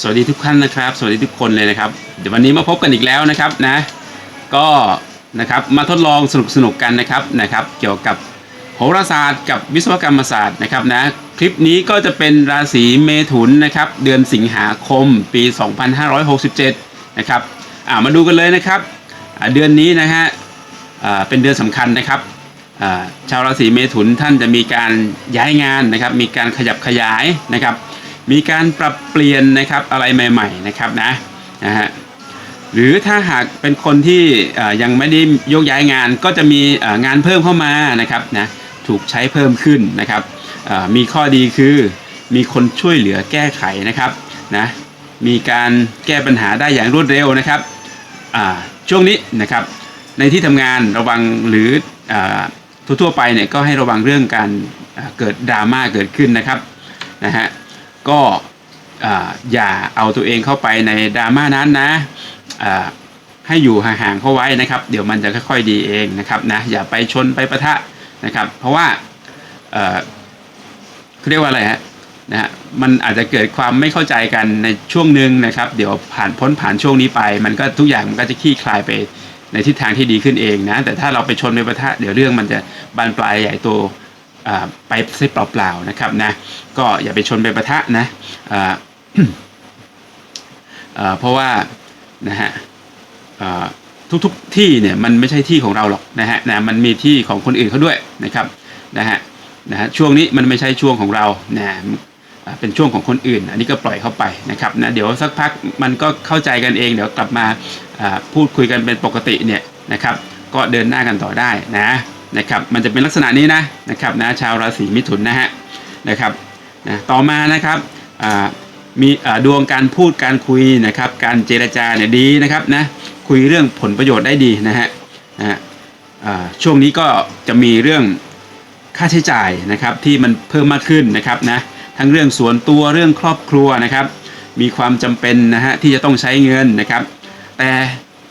สวัสดีทุกท่านนะครับ สวัสดีทุกคนเลยนะครับ เดี๋ยววันนี้มาพบกันอีกแล้วนะครับนะ ก็นะครับมาทดลองสนุกสนุกกันนะครับนะครับ เกี่ยวกับโหราศาสตร์กับวิศวกรรมศาสตร์นะครับนะคลิปนี้ก็จะเป็นราศีเมถุนนะครับ เดือนสิงหาคมปี 2567 นะครับอ่ามาดูกันเลยนะครับเดือนนี้นะฮะอ่าเป็นเดือนสำคัญนะครับอ่าชาวราศีเมถุนท่านจะมีการย้ายงานนะครับ มีการขยับขยายนะครับ มีการปรับเปลี่ยนนะครับอะไรใหม่ๆนะครับนะนะฮะหรือถ้าหากเป็นคนที่ยังไม่ได้โยกย้ายงานก็จะมีงานเพิ่มเข้ามานะครับนะถูกใช้เพิ่มขึ้นนะครับมีข้อดีคือมีคนช่วยเหลือแก้ไขนะครับนะมีการแก้ปัญหาได้อย่างรวดเร็วนะครับช่วงนี้นะครับในที่ทำงานระวังหรืออทั่วๆไปเนี่ยก็ให้ระวังเรื่องการเกิดดราม่าเกิดขึ้นนะครับนะฮะ ก็ออย่าเอาตัวเองเข้าไปในดราม่านั้นนะให้อยู่ห่างๆเข้าไว้นะครับ เดี๋ยวมันจะค่อยๆดีเองนะครับนะอย่าไปชนไปปะทะนะครับ เพราะว่าเขาเรียกว่าอะไรฮะนะฮะมันอาจจะเกิดความไม่เข้าใจกันในช่วงหนึ่งนะครับ เดี๋ยวผ่านพ้นผ่านช่วงนี้ไป มันก็ทุกอย่างมันก็จะคลี่คลายไปในทิศทางที่ดีขึ้นเองนะแต่ถ้าเราไปชนไปปะทะเดี๋ยวเรื่องมันจะบานปลายใหญ่โต ไปใช้เปล่าๆนะครับนะก็อย่าไปชนไปประทะนะเพราะว่านะฮะอ่าทุกๆที่เนี่ยมันไม่ใช่ที่ของเราหรอกนะฮะนะมันมีที่ของคนอื่นเขาด้วยนะครับนะฮะนะฮะช่วงนี้มันไม่ใช่ช่วงของเรานะเป็นช่วงของคนอื่น อันนี้ก็ปล่อยเข้าไปนะครับนะเดี๋ยวสักพักมันก็เข้าใจกันเอง เดี๋ยวกลับมาพูดคุยกันเป็นปกติเนี่ยนะครับ ก็เดินหน้ากันต่อได้นะ นะครับมันจะเป็นลักษณะนี้นะนะครับนะชาวราศีมิถุนนะฮะนะครับนะต่อมานะครับมีดวงการพูดการคุยนะครับการเจรจาเนี่ยดีนะครับนะคุยเรื่องผลประโยชน์ได้ดีนะฮะนะฮะช่วงนี้ก็จะมีเรื่องค่าใช้จ่ายนะครับที่มันเพิ่มมากขึ้นนะครับนะทั้งเรื่องส่วนตัวเรื่องครอบครัวนะครับ มีความจำเป็นนะฮะที่จะต้องใช้เงินนะครับ แต่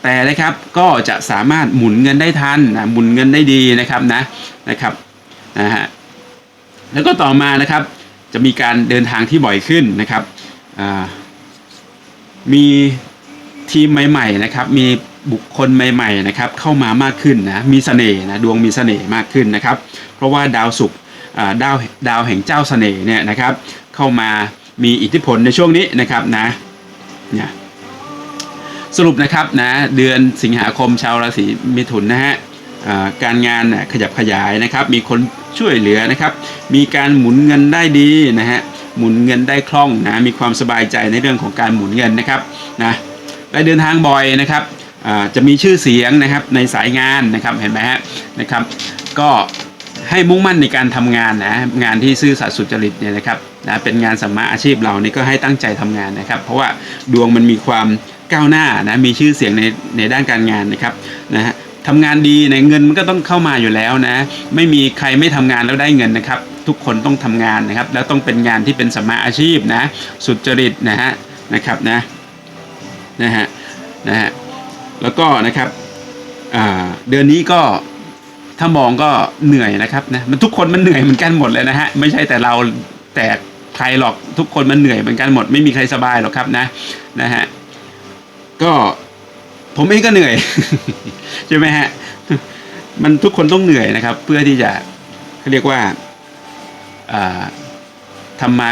แต่นะครับก็จะสามารถหมุนเงินได้ทันนะหมุนเงินได้ดีนะครับนะนะครับนะฮะแล้วก็ต่อมานะครับจะมีการเดินทางที่บ่อยขึ้นนะครับมีทีมใหม่ๆนะครับมีบุคคลใหม่ๆนะครับเข้ามามากขึ้นนะมีเสน่ห์นะดวงมีเสน่ห์มากขึ้นนะครับ เพราะว่าดาวศุกร์ดาวดาวแห่งเจ้าเสน่ห์เนี่ยนะครับเข้ามามีอิทธิพลในช่วงนี้นะครับนะเนี่ย สรุปนะครับนะเดือนสิงหาคมชาวราศีมิถุนนะฮะการงานน่ะขยับขยายนะครับ มีคนช่วยเหลือนะครับ มีการหมุนเงินได้ดีนะฮะหมุนเงินได้คล่องนะมีความสบายใจในเรื่องของการหมุนเงินนะครับนะได้เดินทางบ่อยนะครับจะมีชื่อเสียงนะครับในสายงานนะครับเห็นไหมฮะนะครับ ก็ให้มุ่งมั่นในการทำงานนะงานที่ซื่อสัตย์สุจริตเนี่ยนะครับ นะเป็นงานสัมมาอาชีพเรานี่ก็ให้ตั้งใจทำงานนะครับ เพราะว่าดวงมันมีความก้าวหน้านะมีชื่อเสียงในในด้านการงานนะครับนะฮะทำงานดีในเงินมันก็ต้องเข้ามาอยู่แล้วนะ ไม่มีใครไม่ทำงานแล้วได้เงินนะครับ ทุกคนต้องทำงานนะครับ แล้วต้องเป็นงานที่เป็นสัมมาอาชีพนะ สุจริตนะฮะนะครับนะนะฮะนะฮะแล้วก็นะครับเดือนนี้ก็ถ้ามองก็เหนื่อยนะครับนะมันทุกคนมันเหนื่อยเหมือนกันหมดเลยนะฮะไม่ใช่แต่เราแต่ ใครหรอกทุกคนมันเหนื่อยเหมือนกันหมดไม่มีใครสบายหรอกครับนะนะฮะก็ผมเองก็เหนื่อยใช่ไหมฮะมันทุกคนต้องเหนื่อยนะครับ เพื่อที่จะเขาเรียกว่าอ่าทำมา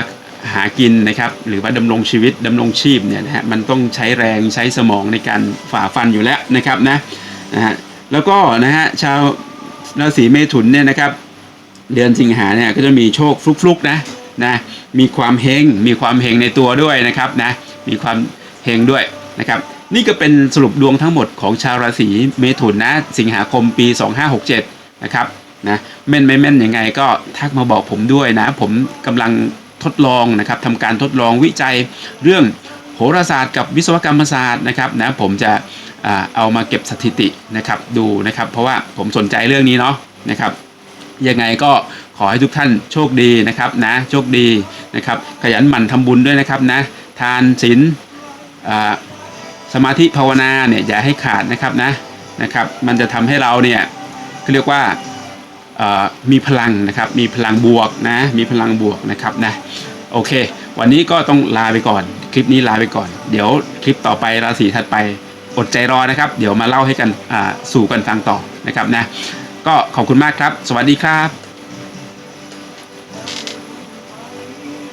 หากินนะครับ หรือว่าดำรงชีวิตดำรงชีพเนี่ยนะฮะมันต้องใช้แรงใช้สมองในการฝ่าฟันอยู่แล้วนะครับนะนะฮะแล้วก็นะฮะชาวราศีเมถุนเนี่ยนะครับ เดือนสิงหาเนี่ยก็จะมีโชคฟลุกๆนะ นะมีความเฮงมีความเฮงในตัวด้วยนะครับนะมีความเฮงด้วยนะครับนี่ก็เป็นสรุปดวงทั้งหมดของชาวราศีเมถุนนะสิงหาคมปี 2567นะครับนะแม่นไม่แม่นยังไงก็ทักมาบอกผมด้วยนะ ผมกำลังทดลองนะครับทำการทดลองวิจัยเรื่องโหราศาสตร์กับวิศวกรรมศาสตร์นะครับนะผมจะเอามาเก็บสถิตินะครับดูนะครับ เพราะว่าผมสนใจเรื่องนี้เนาะนะครับยังไงก็ ขอให้ทุกท่านโชคดีนะครับนะโชคดีนะครับ ขยันหมั่นทำบุญด้วยนะครับนะทานศีลสมาธิภาวนาเนี่ยอย่าให้ขาดนะครับนะนะครับ มันจะทำให้เราเนี่ยเขาเรียกว่ามีพลังนะครับมีพลังบวกนะมีพลังบวกนะครับนะโอเค วันนี้ก็ต้องลาไปก่อน คลิปนี้ลาไปก่อน เดี๋ยวคลิปต่อไปราศีถัดไปอดใจรอนะครับ เดี๋ยวมาเล่าให้กันสู่กันฟังต่อนะครับนะก็ขอบคุณมากครับ สวัสดีครับ